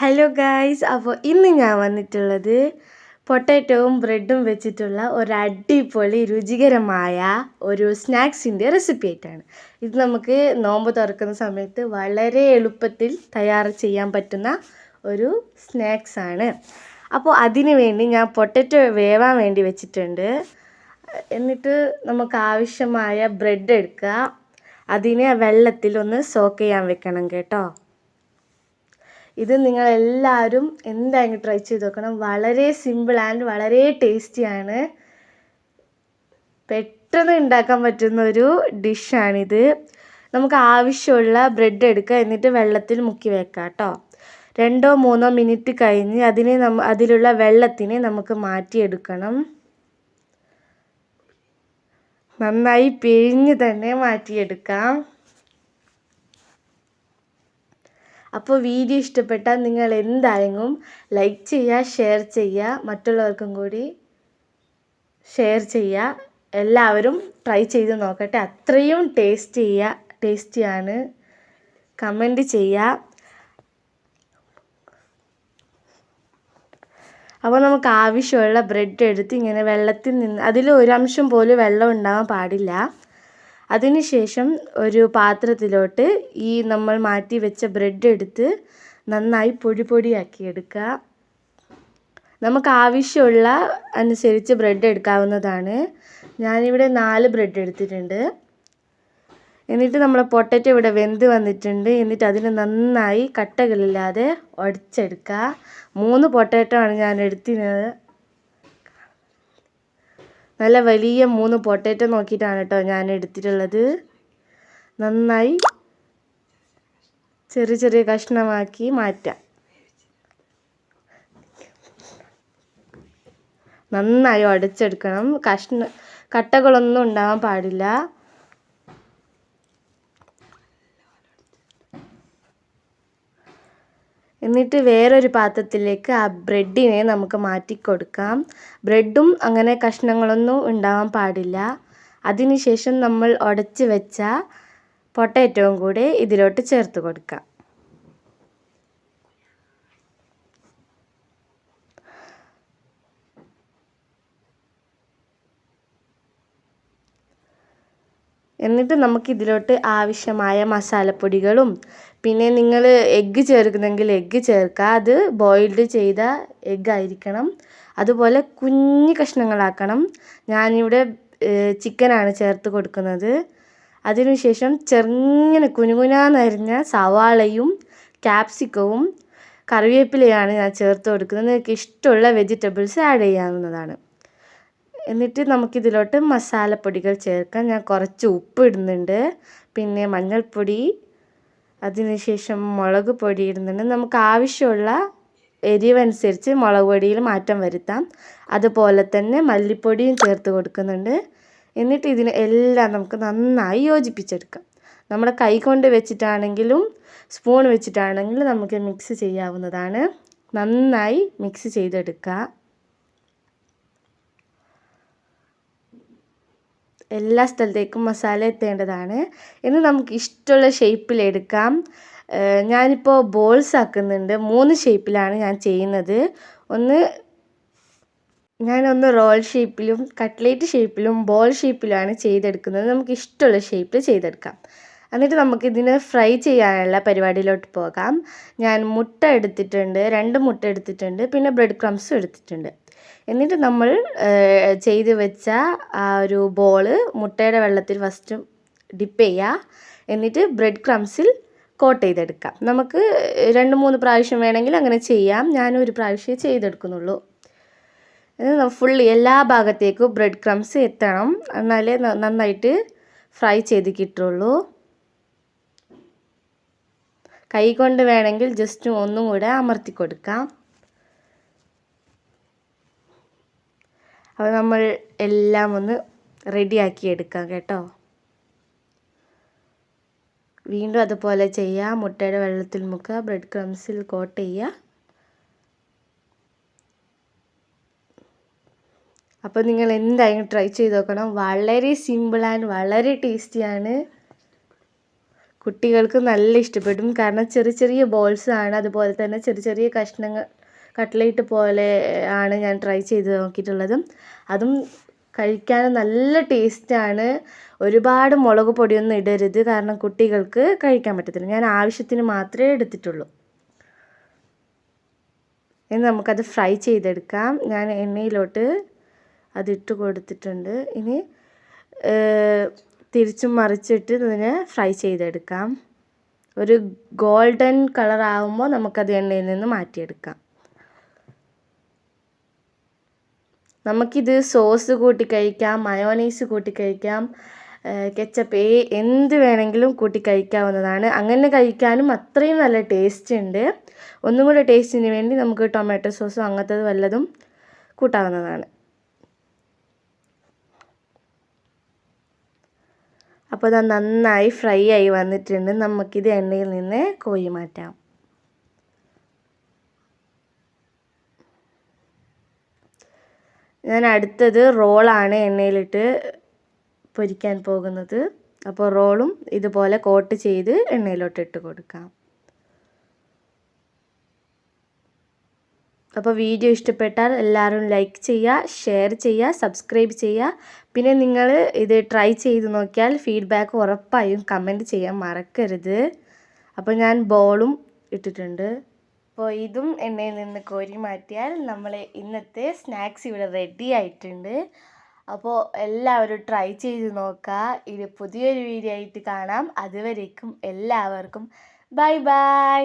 Hello guys അപ്പോൾ ഇന്ന് ഞാൻ വന്നിട്ടുള്ളത് പൊട്ടാറ്റോവും ബ്രെഡും വെച്ചിട്ടുള്ള ഒരു അടിപൊളി രുചികരമായ ഒരു സ്നാക്സിന്റെ റെസിപ്പി ആയിട്ടാണ്. ഇത് നമുക്ക് നോമ്പ് തുറക്കുന്ന സമയത്ത് വളരെ എളുപ്പത്തിൽ തയ്യാർ ചെയ്യാൻ പറ്റുന്ന ഒരു സ്നാക്സ് ആണ്. അപ്പോൾ അതിന് വേണ്ടി ഞാൻ പൊട്ടറ്റോ വേവാൻ വേണ്ടി വെച്ചിട്ടുണ്ട്. എന്നിട്ട് നമുക്ക് ആവശ്യമായ ബ്രെഡ് എടുക്കുക അതിനെ വെള്ളത്തിൽ ഒന്ന് സോക്ക് ചെയ്യാൻ വെക്കണം കേട്ടോ. ഇത് നിങ്ങൾ എല്ലാവരും എന്തായാലും ട്രൈ ചെയ്ത് നോക്കണം. വളരെ സിമ്പിൾ ആൻഡ് വളരെ ടേസ്റ്റിയാണ് പെട്ടെന്ന് ഉണ്ടാക്കാൻ പറ്റുന്ന ഒരു ഡിഷാണിത് നമുക്ക് ആവശ്യമുള്ള ബ്രെഡ് എടുക്കുക. എന്നിട്ട് വെള്ളത്തിൽ മുക്കി വെക്കുക കേട്ടോ. രണ്ടോ മൂന്നോ മിനിറ്റ് കഴിഞ്ഞ് അതിനെ നമ്മ അതിലുള്ള വെള്ളത്തിനെ നമുക്ക് മാറ്റിയെടുക്കണം. നന്നായി പിഴിഞ്ഞ് തന്നെ മാറ്റിയെടുക്കാം. അപ്പോൾ വീഡിയോ ഇഷ്ടപ്പെട്ടാൽ നിങ്ങൾ എന്തായെങ്കിലും ലൈക്ക് ചെയ്യുക ഷെയർ ചെയ്യുക മറ്റുള്ളവർക്കും കൂടി ഷെയർ ചെയ്യുക. എല്ലാവരും ട്രൈ ചെയ്ത് നോക്കട്ടെ. അത്രയും ടേസ്റ്റ് ചെയ്യുക ടേസ്റ്റിയാണ് കമന്റ് ചെയ്യുക. അപ്പോൾ നമുക്ക് ആവശ്യമുള്ള ബ്രെഡ് എടുത്ത് ഇങ്ങനെ വെള്ളത്തിൽ നിന്ന് അതിൽ ഒരു അംശം പോലും വെള്ളം ഉണ്ടാവാൻ പാടില്ല. അതിനുശേഷം ഒരു പാത്രത്തിലോട്ട് ഈ നമ്മൾ മാറ്റി വെച്ച ബ്രെഡ് എടുത്ത് നന്നായി പൊടി പൊടിയാക്കി എടുക്കുക. നമുക്ക് ആവശ്യമുള്ള അനുസരിച്ച് ബ്രെഡ് എടുക്കാവുന്നതാണ്. ഞാനിവിടെ നാല് ബ്രെഡ് എടുത്തിട്ടുണ്ട്. എന്നിട്ട് നമ്മൾ പൊട്ടറ്റോ ഇവിടെ വെന്ത് വന്നിട്ടുണ്ട്. എന്നിട്ട് അതിന് നന്നായി കട്ടകളില്ലാതെ ഉടച്ചെടുക്കുക മൂന്ന് പൊട്ടറ്റോ ആണ് ഞാൻ എടുത്തിരുന്നത്. നല്ല വലിയ മൂന്ന് പൊട്ടേറ്റോ നോക്കിയിട്ടാണ് കേട്ടോ ഞാൻ എടുത്തിട്ടുള്ളത്. നന്നായി ചെറിയ ചെറിയ കഷ്ണമാക്കി മാറ്റാം. നന്നായി ഉടച്ചെടുക്കണം കഷ്ണ കട്ടകളൊന്നും ഉണ്ടാവാൻ പാടില്ല. എന്നിട്ട് വേറൊരു പാത്രത്തിലേക്ക് ആ ബ്രെഡിനെ നമുക്ക് മാറ്റി കൊടുക്കാം ബ്രെഡും അങ്ങനെ കഷ്ണങ്ങളൊന്നും ഉണ്ടാവാൻ പാടില്ല. അതിനുശേഷം നമ്മൾ ഉടച്ച് വെച്ച പൊട്ടറ്റോയും കൂടെ ഇതിലോട്ട് ചേർത്ത് കൊടുക്കാം. എന്നിട്ട് നമുക്ക് ഇതിലോട്ട് ആവശ്യമായ മസാലപ്പൊടികളും പിന്നെ നിങ്ങൾ എഗ്ഗ് ചേർക്കുന്നെങ്കിൽ എഗ്ഗ് ചേർക്കുക. അത് ബോയിൽഡ് ചെയ്ത എഗ്ഗ് ആയിരിക്കണം. അതുപോലെ കുഞ്ഞു കഷ്ണങ്ങളാക്കണം. ഞാനിവിടെ ചിക്കനാണ് ചേർത്ത് കൊടുക്കുന്നത്. അതിനുശേഷം ചെറുങ്ങനെ കുനുകുനാന്നരിഞ്ഞ സവാളയും ക്യാപ്സിക്കവും കറിവേപ്പിലയാണ് ഞാൻ ചേർത്ത് കൊടുക്കുന്നത്. നിങ്ങൾക്ക് ഇഷ്ടമുള്ള വെജിറ്റബിൾസ് ആഡ് ചെയ്യാവുന്നതാണ്. എന്നിട്ട് നമുക്കിതിലോട്ട് മസാലപ്പൊടികൾ ചേർക്കാം. ഞാൻ കുറച്ച് ഉപ്പ് ഇടുന്നുണ്ട്. പിന്നെ മഞ്ഞൾപ്പൊടി അതിനുശേഷം മുളക് പൊടി ഇടുന്നുണ്ട്. നമുക്ക് ആവശ്യമുള്ള എരിവനുസരിച്ച് മുളക് പൊടിയിൽ മാറ്റം വരുത്താം. അതുപോലെ തന്നെ മല്ലിപ്പൊടിയും ചേർത്ത് കൊടുക്കുന്നുണ്ട്. എന്നിട്ട് ഇതിനെ എല്ലാം നമുക്ക് നന്നായി യോജിപ്പിച്ചെടുക്കാം. നമ്മുടെ കൈ കൊണ്ട് വെച്ചിട്ടാണെങ്കിലും സ്പൂൺ വെച്ചിട്ടാണെങ്കിലും നമുക്ക് മിക്സ് ചെയ്യാവുന്നതാണ്. നന്നായി മിക്സ് ചെയ്തെടുക്കുക എല്ലാ സ്ഥലത്തേക്കും മസാല എത്തേണ്ടതാണ് ഇനി നമുക്ക് ഇഷ്ടമുള്ള ഷേപ്പിൽ എടുക്കാം. ഞാനിപ്പോൾ ബോൾസ് ആക്കുന്നുണ്ട്. മൂന്ന് ഷേപ്പിലാണ് ഞാൻ ചെയ്യുന്നത്. ഒന്ന് ഞാനൊന്ന് റോൾ ഷേപ്പിലും കട്ട്ലേറ്റ് ഷേപ്പിലും ബോൾ ഷേപ്പിലുമാണ് ചെയ്തെടുക്കുന്നത്. നമുക്ക് ഇഷ്ടമുള്ള ഷേപ്പിൽ ചെയ്തെടുക്കാം. എന്നിട്ട് നമുക്കിതിനെ ഫ്രൈ ചെയ്യാനുള്ള പരിപാടിയിലോട്ട് പോകാം. ഞാൻ മുട്ട എടുത്തിട്ടുണ്ട്. രണ്ട് മുട്ട എടുത്തിട്ടുണ്ട്. പിന്നെ ബ്രെഡ് ക്രംസും എടുത്തിട്ടുണ്ട്. എന്നിട്ട് നമ്മൾ ചെയ്ത് വെച്ച ആ ഒരു ബോൾ മുട്ടയുടെ വെള്ളത്തിൽ ഫസ്റ്റ് ഡിപ്പ് ചെയ്യുക എന്നിട്ട് ബ്രെഡ് ക്രംസിൽ കോട്ട് ചെയ്തെടുക്കാം. നമുക്ക് രണ്ട് മൂന്ന് പ്രാവശ്യം വേണമെങ്കിൽ അങ്ങനെ ചെയ്യാം. ഞാനും ഒരു പ്രാവശ്യമേ ചെയ്തെടുക്കുന്നുള്ളൂ. ഫുൾ എല്ലാ ഭാഗത്തേക്കും ബ്രെഡ് ക്രംസ് എത്തണം. എന്നാലേ നന്നായിട്ട് ഫ്രൈ ചെയ്ത് കിട്ടുള്ളൂ. കൈ കൊണ്ട് വേണമെങ്കിൽ ജസ്റ്റ് ഒന്നും കൂടെ അമർത്തി കൊടുക്കാം. അപ്പോൾ നമ്മൾ എല്ലാം ഒന്ന് റെഡിയാക്കി എടുക്കാം കേട്ടോ. വീണ്ടും അതുപോലെ ചെയ്യുക മുട്ടയുടെ വെള്ളത്തിൽ മുക്കുക. ബ്രെഡ് ക്രംസിൽ കോട്ട് ചെയ്യുക. അപ്പോൾ നിങ്ങൾ എന്തായാലും ട്രൈ ചെയ്ത് നോക്കണം. വളരെ സിമ്പിൾ ആൻഡ് വളരെ ടേസ്റ്റിയാണ് കുട്ടികൾക്ക് നല്ല ഇഷ്ടപ്പെടും. കാരണം ചെറിയ ചെറിയ ബോൾസ് ആണ്. അതുപോലെ തന്നെ ചെറിയ ചെറിയ കഷ്ണങ്ങൾ കട്ട്ലേറ്റ് പോലെ ആണ് ഞാൻ ട്രൈ ചെയ്ത് നോക്കിയിട്ടുള്ളതും. അതും കഴിക്കാൻ നല്ല ടേസ്റ്റാണ് ഒരുപാട് മുളക് പൊടിയൊന്നും ഇടരുത് കാരണം കുട്ടികൾക്ക് കഴിക്കാൻ പറ്റത്തില്ല. ഞാൻ ആവശ്യത്തിന് മാത്രമേ എടുത്തിട്ടുള്ളൂ. ഇനി നമുക്കത് ഫ്രൈ ചെയ്തെടുക്കാം. ഞാൻ എണ്ണയിലോട്ട് അതിട്ട് കൊടുത്തിട്ടുണ്ട്. ഇനി തിരിച്ചും മറിച്ചിട്ട് ഇതിനെ ഫ്രൈ ചെയ്തെടുക്കാം. ഒരു ഗോൾഡൻ കളർ ആകുമ്പോൾ നമുക്കത് എണ്ണയിൽ നിന്ന് മാറ്റിയെടുക്കാം. നമുക്കിത് സോസ് കൂട്ടി കഴിക്കാം മയോനൈസ് കൂട്ടി കഴിക്കാം കെച്ചപ്പ് ഏ എന്ത് വേണമെങ്കിലും കൂട്ടി കഴിക്കാവുന്നതാണ്. അങ്ങനെ കഴിക്കാനും അത്രയും നല്ല ടേസ്റ്റ് ഉണ്ട്. ഒന്നും കൂടെ ടേസ്റ്റിന് വേണ്ടി നമുക്ക് ടൊമാറ്റോ സോസും അങ്ങനത്തത് വല്ലതും കൂട്ടാവുന്നതാണ്. അപ്പോൾ അത് നന്നായി ഫ്രൈ ആയി വന്നിട്ടുണ്ട്. നമുക്കിത് എണ്ണയിൽ നിന്ന് കോഴി മാറ്റാം. ഞാൻ അടുത്തത് റോളാണ് എണ്ണയിലിട്ട് പൊരിക്കാൻ പോകുന്നത്. അപ്പോൾ റോളും ഇതുപോലെ കോട്ട് ചെയ്ത് എണ്ണയിലോട്ട് ഇട്ട് കൊടുക്കാം. അപ്പോൾ വീഡിയോ ഇഷ്ടപ്പെട്ടാൽ എല്ലാവരും ലൈക്ക് ചെയ്യുക ഷെയർ ചെയ്യുക സബ്സ്ക്രൈബ് ചെയ്യുക. പിന്നെ നിങ്ങൾ ഇത് ട്രൈ ചെയ്ത് നോക്കിയാൽ ഫീഡ്ബാക്ക് ഉറപ്പായും കമന്റ് ചെയ്യാൻ മറക്കരുത്. അപ്പോൾ ഞാൻ ബോളും ഇട്ടിട്ടുണ്ട്. അപ്പോൾ ഇതും എണ്ണയിൽ നിന്ന് കോരി മാറ്റിയാൽ നമ്മൾ ഇന്നത്തെ സ്നാക്സ് ഇവിടെ റെഡി ആയിട്ടുണ്ട്. അപ്പോൾ എല്ലാവരും ട്രൈ ചെയ്ത് നോക്കുക ഇത് പുതിയൊരു വീഡിയോ ആയിട്ട് കാണാം. അതുവരേക്കും എല്ലാവർക്കും ബൈ ബൈ.